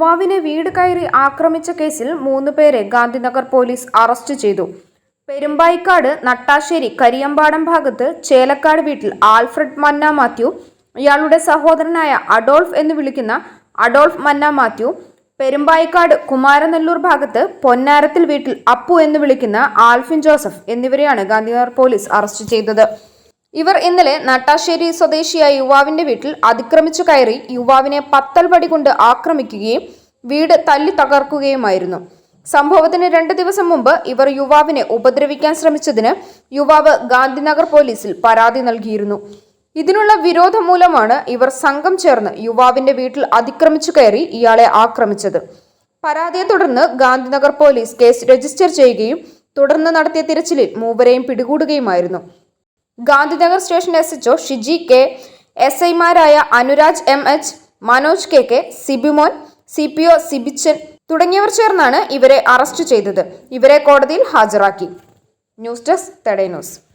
യുവാവിനെ വീട് കയറി ആക്രമിച്ച കേസിൽ മൂന്ന് പേരെ ഗാന്ധിനഗർ പോലീസ് അറസ്റ്റ് ചെയ്തു. പെരുമ്പായിക്കാട് നട്ടാശ്ശേരി കരിയമ്പാടം ഭാഗത്ത് ചേലക്കാട് വീട്ടിൽ ആൽഫ്രഡ് മന്ന മാത്യു ഇയാളുടെ സഹോദരനായ അഡോൾഫ് എന്ന് വിളിക്കുന്ന അഡോൾഫ് മന്ന മാത്യു പെരുമ്പായിക്കാട് കുമാരനെല്ലൂർ ഭാഗത്ത് പൊന്നാരത്തിൽ വീട്ടിൽ അപ്പു എന്ന് വിളിക്കുന്ന ആൽഫിൻ ജോസഫ് എന്നിവരെയാണ് ഗാന്ധിനഗർ പോലീസ് അറസ്റ്റ് ചെയ്തത്. ഇവർ ഇന്നലെ നട്ടാശ്ശേരി സ്വദേശിയായ യുവാവിന്റെ വീട്ടിൽ അതിക്രമിച്ചു കയറി യുവാവിനെ പത്തൽ വടി കൊണ്ട് ആക്രമിക്കുകയും വീട് തല്ലി തകർക്കുകയുമായിരുന്നു. സംഭവത്തിന് രണ്ട് ദിവസം മുമ്പ് ഇവർ യുവാവിനെ ഉപദ്രവിക്കാൻ ശ്രമിച്ചതിന് യുവാവ് ഗാന്ധിനഗർ പോലീസിൽ പരാതി നൽകിയിരുന്നു. ഇതിനുള്ള വിരോധം മൂലമാണ് ഇവർ സംഘം ചേർന്ന് യുവാവിന്റെ വീട്ടിൽ അതിക്രമിച്ചു കയറി ഇയാളെ ആക്രമിച്ചത്. പരാതിയെ തുടർന്ന് ഗാന്ധിനഗർ പോലീസ് കേസ് രജിസ്റ്റർ ചെയ്യുകയും തുടർന്ന് നടത്തിയ തിരച്ചിലിൽ മൂവരെയും പിടികൂടുകയുമായിരുന്നു. Gandhinagar station S HO Shiji K S ഐമാരായ Anuraj M H Manoj K K Sibimon C P O Sibichan തുടങ്ങിയവർ ചേർന്നാണ് ഇവരെ അറസ്റ്റ് ചെയ്തത്. ഇവരെ കോടതിയിൽ ഹാജരാക്കി. ന്യൂസ് ഡെസ്ക് തടയനോസ് ന്യൂസ്.